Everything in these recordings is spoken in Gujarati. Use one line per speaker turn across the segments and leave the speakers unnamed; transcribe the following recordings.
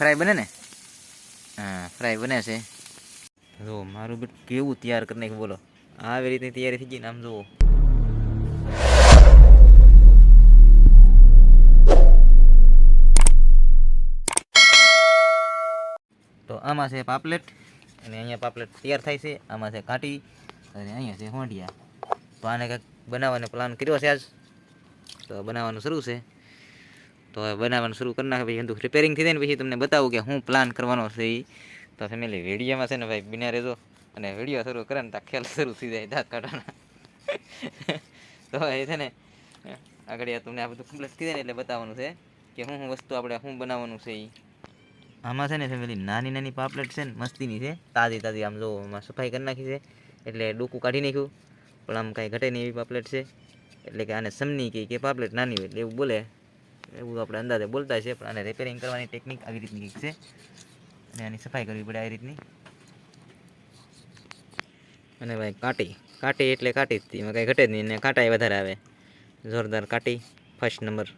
ફ્રાય બને ને? હા, ફ્રાય બને છે. જો, મારું બેટ કેવું તૈયાર કરી નાખ્યું, બોલો. આવી રીતની તૈયારી થઈ ગઈ ને આમ જુઓ. તો આમાં છે પાપલેટ, અને અહીંયા પાપલેટ તૈયાર થાય છે. આમાં છે કાંટી અને અહીંયા છે હોંડિયા. તો આને કંઈક બનાવવાનો પ્લાન કર્યો છે આજ. તો બનાવવાનું શરૂ છે. તો બનાવવાનું શરૂ કરી નાખે, પછી રિપેરિંગ થઈ જાય પછી તમને બતાવું કે હું પ્લાન કરવાનો છે તો ફેમિલી વિડીયોમાં છે ને ભાઈ, બિના રહેજો. અને વીડિયો શરૂ કરે ને ત્યાં ખ્યાલ શરૂ થઈ જાય દાંત કાઢવાના તો એ છે ને, આગળ તમને આ બધું કમ્પ્લીટ થઈ જાય ને એટલે બતાવવાનું છે કે હું હું વસ્તુ આપણે શું બનાવવાનું છે એ આમાં છે ને ફેમિલી નાની નાની પાપલેટ છે ને, મસ્તીની છે. તાજી તાજી આમ જો આમાં સફાઈ કરી નાખી છે. એટલે ડોકું કાઢી નાખ્યું. પણ આમ કાંઈ ઘટે નહીં એવી પાપલેટ છે. એટલે કે આને સમની કે પાપલેટ નાની હોય એટલે એવું બોલે. એવું આપણે અંદાજે બોલતા છે, પણ આને રિપેરિંગ કરવાની ટેકનિક આવી રીતની કંઈક છે. અને આની સફાઈ કરવી પડે આવી રીતની. અને ભાઈ કાંટી કાંટી એટલે કાંટી જ એમાં કંઈ ઘટે જ નહીં. અને કાંટાએ વધારે આવે. જોરદાર કાંટી ફર્સ્ટ નંબર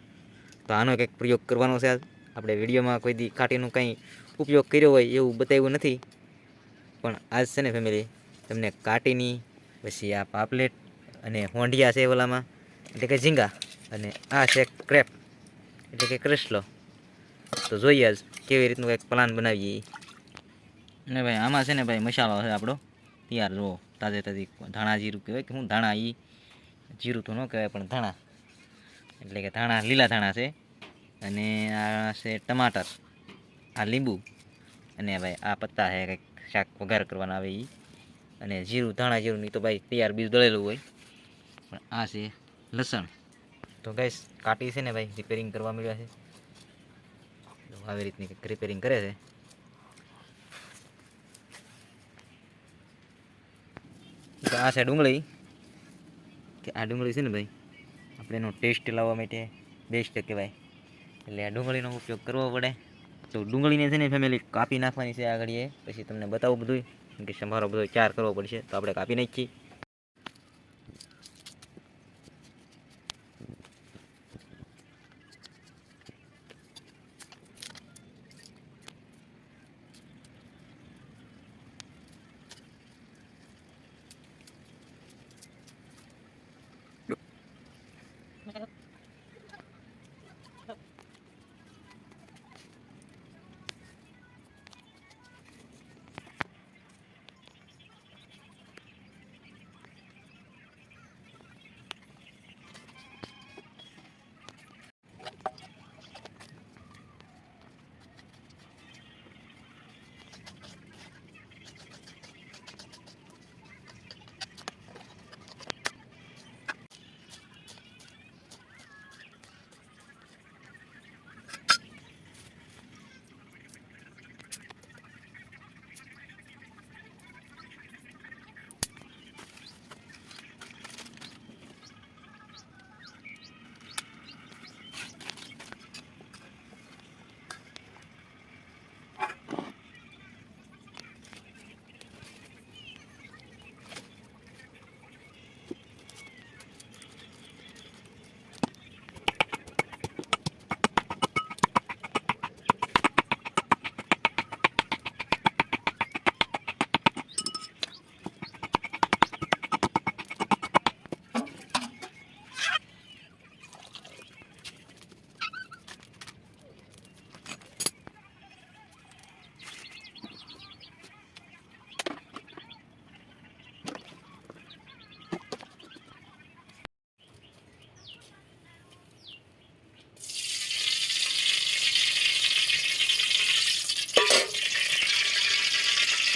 તો આનો કંઈક પ્રયોગ કરવાનો છે આજ. આપણે વિડીયોમાં કોઈ દી કાંટીનો કંઈ ઉપયોગ કર્યો હોય એવું બતાવ્યું નથી. પણ આજ છે ને ફેમિલી તમને કાંટીની, પછી આ પાપલેટ અને હોંડિયા છે ઓલામાં. એટલે કે ઝીંગા. અને આ છે ક્રેપ એટલે કે ક્રિસ્લો તો જોઈએ આજ કેવી રીતનું કંઈક પ્લાન બનાવીએ. અને ભાઈ, આમાં છે ને ભાઈ, મસાલો છે આપણો. તૈયાર જુઓ તાજે તાજી ધાણા જીરું કહેવાય કે હું ધાણા એ જીરું તો ન કહેવાય, પણ ધાણા. એટલે કે ધાણા, લીલા ધાણા છે. અને આ છે ટમાટર, આ લીંબુ. અને ભાઈ, આ પત્તા છે કંઈક શાક વઘાર કરવાના આવે એ અને જીરું, ધાણા જીરું તો ભાઈ, તૈયાર બીજ દળેલું હોય. પણ આ છે લસણ. તો ગાઈસ કાટી છે ને ભાઈ રિપેરિંગ કરવા મળ્યા છે. આવી રીતની કંઈક રિપેરિંગ કરે છે. આ છે ડુંગળી. કે આ ડુંગળી છે ને ભાઈ, આપણે એનો ટેસ્ટ લાવવા માટે બેસ્ટ કહેવાય. એટલે આ ડુંગળીનો ઉપયોગ કરવો પડે. તો ડુંગળીને છે ને ફેમિલી કાપી નાખવાની છે આગળ એ. પછી તમને બતાવું બધું કે સંભારો બધો ચાર કરવો પડશે, તો આપણે કાપી નાખીએ.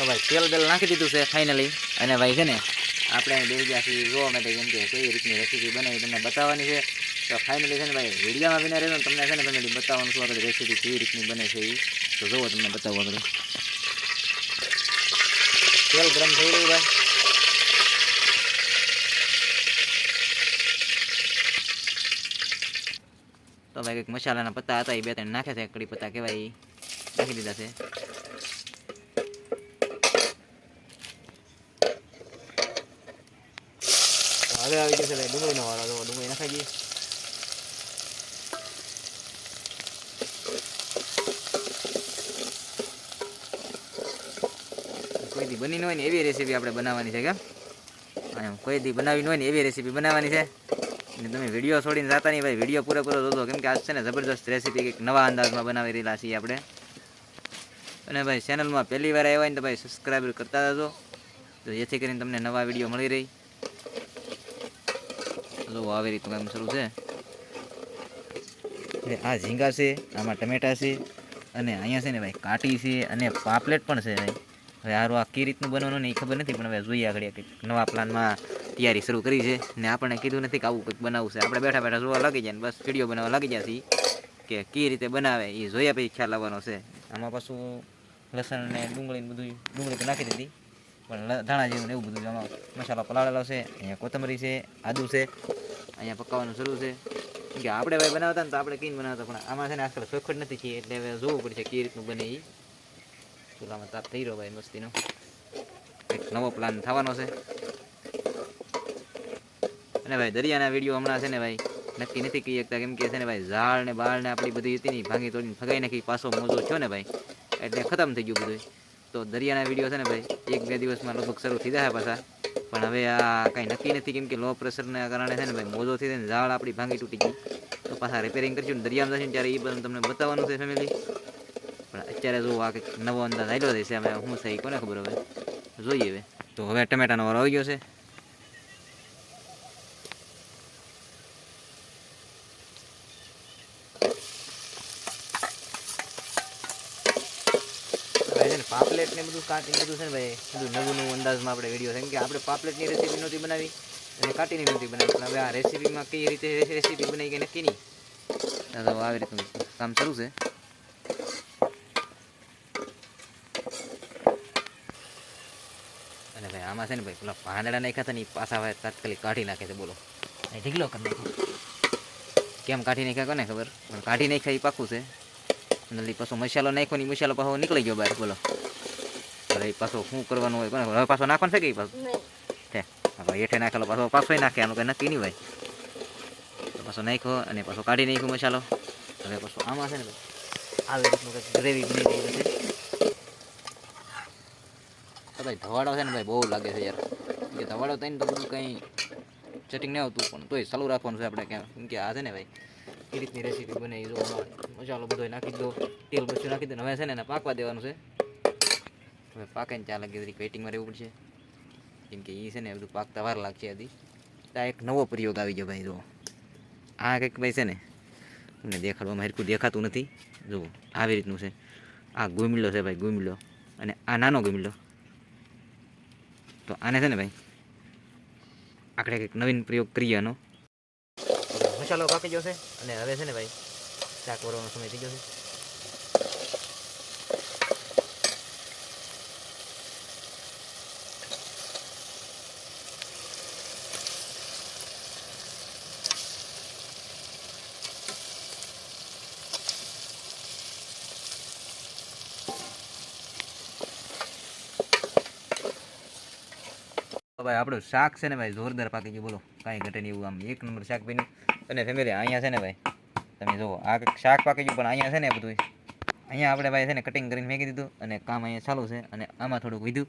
ભાઈ, તેલ બેલ નાખી દીધું છે ફાઇનલી અને ભાઈ છે ને, આપણે બેસી ગયા જોવા માટે, કેમ કે કેવી રીતની રેસીપી બનાવી તમને બતાવવાની છે. તો ફાઇનલી છે ને ભાઈ, વિડીયોમાં બીને રહેજો તમને છે ને ફેમિલી બતાવવાનું શું આપણે રેસીપી કેવી રીતની બને છે એ તો જોવો તમને બતાવો આપણે તેલ ગરમ થઈ રહ્યું ભાઈ તો ભાઈ કંઈક મસાલાના પત્તા હતા, એ બે ત્રણ નાખ્યા છે કડી પત્તા કહેવાય નાખી દીધા છે. હવે આવી જશે ભાઈ ડુંગળીનો વાળો તો ડુંગળી નાખાઈ ગઈ કોઈથી બની ન હોય ને એવી રેસીપી આપણે બનાવવાની છે, કે? એમ કોઈથી બનાવી ન હોય ને એવી રેસીપી બનાવવાની છે. અને તમે વીડિયો છોડીને જતા નહીં ભાઈ વીડિયો પૂરેપૂરો જોતો કેમ કે આજ છે ને જબરદસ્ત રેસીપી કંઈક નવા અંદાજમાં બનાવી રહેલા છીએ આપણે. અને ભાઈ ચેનલમાં પહેલી વાર આવ્યા ને તો ભાઈ સબસ્ક્રાઈબર કરતા જજો. તો જેથી કરીને તમને નવા વીડિયો મળી રહી. જો આવી રીતનું કામ શરૂ છે. એટલે આ ઝીંગા છે, આમાં ટમેટા છે, અને અહીંયા છે ને ભાઈ કાટી છે, અને પાપલેટ પણ છે ભાઈ. હવે હારું આ કઈ રીતનું બનવાનું ને એ ખબર નથી, પણ હવે જોઈએ આગળ કંઈક નવા પ્લાનમાં તૈયારી શરૂ કરી છે. ને આપણને કીધું નથી કે આવું કંઈક બનાવવું છે. આપણે બેઠા બેઠા જોવા લાગી જાય બસ વીડિયો બનાવવા લાગી જાય કે કઈ રીતે બનાવે એ જોયા પછી ખ્યાલ આવવાનો છે. આમાં પાછું લસણ ને ડુંગળી બધું ડુંગળી નાખી દીધી. ધાણા જેવું ને એવું બધું આમાં મસાલો પલાળેલો છે, અહીંયા કોથમરી છે, આદુ છે, અહીંયા પકાવવાનું શરૂ છે. કે આપણે ભાઈ બનાવતા ને તો આપણે કીન બનાવતા, પણ આમાં છે ને આજકાલ ચોખવટ નથી છીએ એટલે હવે જોવું પડશે કઈ રીતનું બને એ ચૂલામાં તાપ થઈ રહ્યો ભાઈ મસ્તીનો. એક નવો પ્લાન થવાનો છે. અને ભાઈ દરિયાના વીડિયો હમણાં છે ને ભાઈ, નક્કી નથી કહી શકતા, કેમ કે છે ને ભાઈ ઝાડ ને બાળ ને આપણી બધી હતી ને ભાંગી તોડીને ફગાઈ નાખી, પાછો મોજો થયો ને ભાઈ, એટલે ખતમ થઈ ગયું બધું તો દરિયાના વીડિયો છે ને ભાઈ, એક બે દિવસમાં લગભગ શરૂ થઈ જાય પાછા. પણ હવે આ કાંઈ નક્કી નથી કેમ કે લો પ્રેશરના કારણે છે ને ભાઈ મોજો થઈ જાય ઝાડ આપણી ભાંગી તૂટી ગઈ. તો પાછા રિપેરિંગ કરશું ને દરિયામાં જશે ત્યારે એ બધું તમને બતાવવાનું છે ફેમિલી પણ અત્યારે જો આ કંઈક નવો અંદાજ આવ્યો છે અમે શું છે કોને ખબર હવે? જોઈએ હવે. તો હવે ટમેટાનો વારો આવી ગયો છે ભાઈ છે ને પાપલેટ ને બધું બધું છે ને ભાઈ બધું નવું નવું અંદાજમાં આપણે વીડિયો છે. કે આપણે પાપલેટની રેસીપી નહોતી બનાવી અને કાંટીની નહોતી બનાવી. પણ હવે આ રેસીપીમાં કઈ રીતે રેસીપી બનાવી કે નક્કી નહીં તો આવી રીતનું કામ શરૂ છે. અને ભાઈ આમાં છે ને ભાઈ પેલા પાંદડા નાખ્યા હતા ને એ પાછા ભાઈ તાત્કાલિક કાઢી નાખે છે બોલો. ઢીકલો કરી નાખો. કેમ કાઢી નાખ્યા કોને ખબર? પણ કાઢી નાખ્યા એ પાકું છે. અને પાછો મસાલો નાખ્યો ને મસાલો પાછો નીકળી ગયો બહાર બોલો. હવે પાછો શું કરવાનું હોય? પણ હવે પાછો નાખવાનું છે કે પાછું? છે હવે હેઠે નાખેલો પાછો પાછો નાખે આનું કંઈ નક્કી નહીં ભાઈ પાછો નાખ્યો અને પાછો કાઢી નાખ્યો મસાલો. હવે પાછો આમાં છે ને આવી રીતનું કંઈક ગ્રેવી બની રહી છે. તો ભાઈ ધવાડો છે ને ભાઈ બહુ લાગે છે યાર. કે ધવાડો થઈને તો બધું કંઈ સેટિંગ નહીં આવતું પણ તોય ચાલુ રાખવાનું છે આપણે કેમ કે આ છે ને ભાઈ એ રીતની રેસીપી બને એ જો મસાલો બધો નાખી દો તેલ બસ્યું નાખી દો હવે છે ને એને પાકવા દેવાનું છે. હવે પાકે ને ત્યાં લાગે જરીક વેઇટિંગમાં રહેવું પડશે. કેમ કે એ છે ને બધું પાકતા વાર લાગશે હજી. આ એક નવો પ્રયોગ આવી ગયો ભાઈ જો આ કંઈક ભાઈ છે ને, તમને દેખાડવામાં હરખું દેખાતું નથી. જુઓ, આવી રીતનું છે. આ ગુમિલો છે ભાઈ, ગુમિલો. અને આ નાનો ગુમિલો. તો આને છે ને ભાઈ આપણે કંઈક નવીન પ્રયોગ કરીએ આનો. મસાલો પાકી ગયો છે, અને હવે છે ને ભાઈ, શાક વરવાનો સમય થઈ ગયો છે. ભાઈ, આપણું શાક છે ને ભાઈ, જોરદાર પાકી ગયું, બોલો. કાંઈ ઘટે નહીં એવું આમ. એક નંબર શાક બન્યું. અને ફેમિલી અહીંયા છે ને ભાઈ, તમે જુઓ, આ શાક પાકી ગયું, પણ અહીંયા છે ને બધું અહીંયા આપણે ભાઈ છે ને કટિંગ કરીને મેકી દીધું અને કામ અહીંયા ચાલુ છે અને આમાં થોડુંક વીધું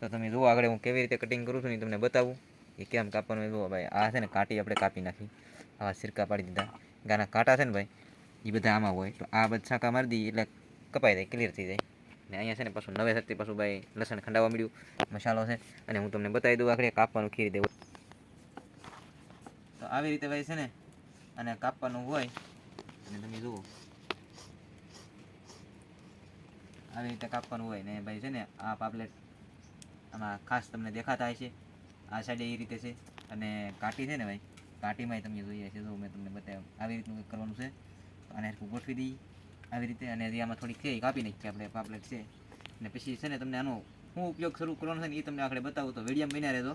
તો તમે જુઓ આગળ હું કેવી રીતે કટિંગ કરું છું ને તમને બતાવું. એ કેમ કાપવાનું જુઓ ભાઈ, આ છે ને કાંટી આપણે કાપી નાખી. આવા સિરકા પાડી દીધા. ગાના કાંટા છે ને ભાઈ, એ બધા આમાં હોય. તો આ બધા છાંકા મારી દઈએ એટલે કપાઈ જાય ક્લિયર થઈ જાય. ને અહીંયા છે ને પાછું નવે સરથી પાછું ભાઈ લસણ ખંડાવા મળ્યું, મસાલો છે. અને હું તમને બતાવી દઉં આખરે કાપવાનું ખીરી દેવું તો આવી રીતે ભાઈ છે ને, અને કાપવાનું હોય, અને તમે જુઓ. આવી રીતે કાપવાનું હોય ને ભાઈ છે ને, આ પાપલેટ આમાં ખાસ તમને દેખાતા હશે. આ સાઈડે એ રીતે છે. અને કાંટી છે ને ભાઈ, કાંટીમાંય તમે જોઈએ છે. જો મેં તમને બતાવ્યું, આવી રીતનું કરવાનું છે. અને હરખું ગોઠવી દઈએ. આવી રીતે અને આમાં થોડીક છે કાપી નાખીએ આપણે પાપલેટ છે. અને પછી છે ને તમને આનો હું ઉપયોગ શરૂ કરવાનો છે ને એ તમને આગળ બતાવું, તો વીડિયો બન્યા રહેતો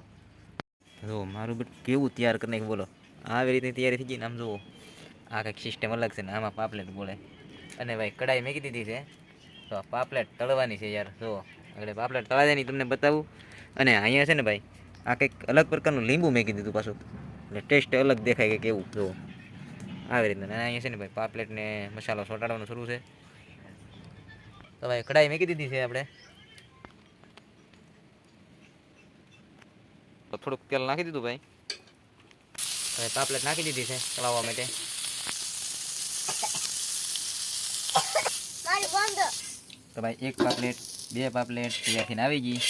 જો, મારું બટ કેવું તૈયાર કરી નાખ્યું, બોલો. આવી રીતે તૈયારી થઈ ગઈ ને આમ જુઓ. આ કંઈક સિસ્ટમ અલગ છે ને, આમાં પાપલેટ બોલે. અને ભાઈ કડાઈ મેકી દીધી છે. તો પાપલેટ તળવાની છે યાર, જુઓ. આગળ પાપલેટ તળા નહીં તમને બતાવું. અને અહીંયા છે ને ભાઈ, આ કંઈક અલગ પ્રકારનું લીંબુ મેકી દીધું પાછું. એટલે ટેસ્ટ અલગ દેખાય કે કેવું, જુઓ. આવી રીતના અને અહીંયા છે ને ભાઈ પાપલેટ ને મસાલો સોટાડવાનું શરૂ છે. તો ભાઈ કડાઈ મેકી દીધી છે આપણે. થોડુંક તેલ નાખી દીધું ભાઈ. હવે પાપલેટ નાખી દીધી છે તળાવવા માટે.
મારી બંધ.
તો ભાઈ એક પાપલેટ બે પાપલેટ તૈયાર થઈને આવી ગઈ.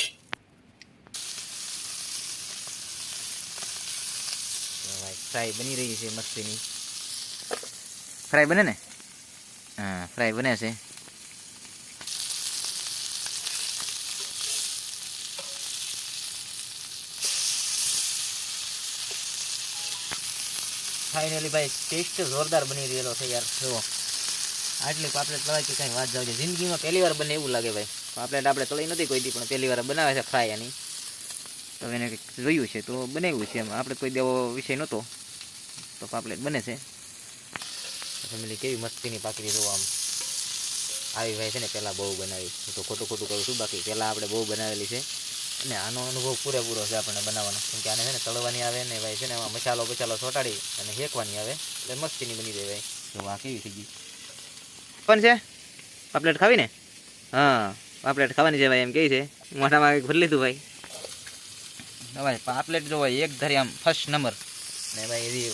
તો ભાઈ ફ્રાય બની રહી છે મસ્તીની. ફ્રાય બને ને હા ફ્રાય બને છે ફાઇનલી ભાઈ ટેસ્ટ જોરદાર બની રહેલો છે યાર, જુઓ. આટલી પાપલેટ તળાય કે કાંઈ વાત જાવ છે જિંદગીમાં પહેલી વાર બને એવું લાગે ભાઈ. પાપલેટ આપણે તળી નથી કોઈ દી, પણ પહેલી વાર બનાવે છે ફ્રાય આની તો એને જોયું છે, તો બનાવ્યું છે એમ. આપણે કોઈ દેવો વિષય નહોતો. તો પાપલેટ બને છે. ફેમિલી કેવી મસ્તીની પાકડી જોવો આમ. આવી ભાઈ છે ને પહેલાં બહુ બનાવી. હું તો ખોટું ખોટું કરું છું બાકી પહેલાં આપણે બહુ બનાવેલી છે. અને આનો અનુભવ પૂરેપૂરો છે આપણને બનાવવાનો. કેમ કે આને છે ને તળવાની આવે ને ભાઈ છે ને એમાં મસાલો બચાલો ચોંટાડી અને શેકવાની આવે એટલે મસ્તીની બની જાય ભાઈ. તો આ કેવી થઈ ગઈ? પણ છે પાપલેટ ખાવી ને? હા પાપલેટ ખાવાની છે ભાઈ એમ કહે છે. મોઢામાં ભરી લીધું ભાઈ. ભાઈ પાપલેટ જો ભાઈ એક ધરી આમ ફર્સ્ટ નંબર ને ભાઈ એવી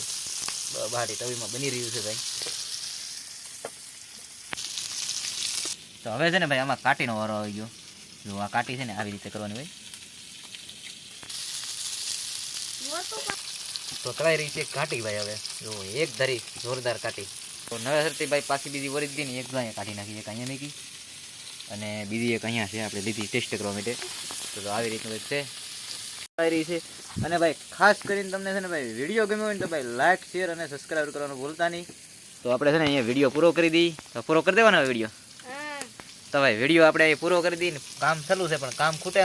બ- બહારી તવીમાં બની રહ્યું છે ભાઈ. તો હવે છે ને ભાઈ આમાં કાટીનો વારો આવી ગયો. જો આ કાટી છે ને આવી રીતે કરવાની ભાઈ. પકડાઈ રહી છે કાટી ભાઈ હવે. જો એક ધરી જોરદાર કાટી. તો નવેસરથી ભાઈ પાછી બીજી વળી દીધી ને એક અહીંયા કાઢી નાખી એક અહીંયા મૂકી. અને બીજી એક અહીંયા છે, આપણે લીધી ટેસ્ટ કરવા માટે. તો આવી રીતનું કંઈક છે. રહી છે. અને ભાઈ ખાસ કરીને તમને છે ને ભાઈ વીડિયો ગમ્યો હોય ને તો ભાઈ લાઇક શેર અને સબસ્ક્રાઈબ કરવાનું ભૂલતા નહીં. તો આપણે છે ને અહીંયા વીડિયો પૂરો કરી દઈએ. પૂરો કરી દેવાનો વીડિયો. તો ભાઈ વીડિયો આપણે પૂરો કરી દઈએ કામ ચાલુ છે પણ કામ ખૂટે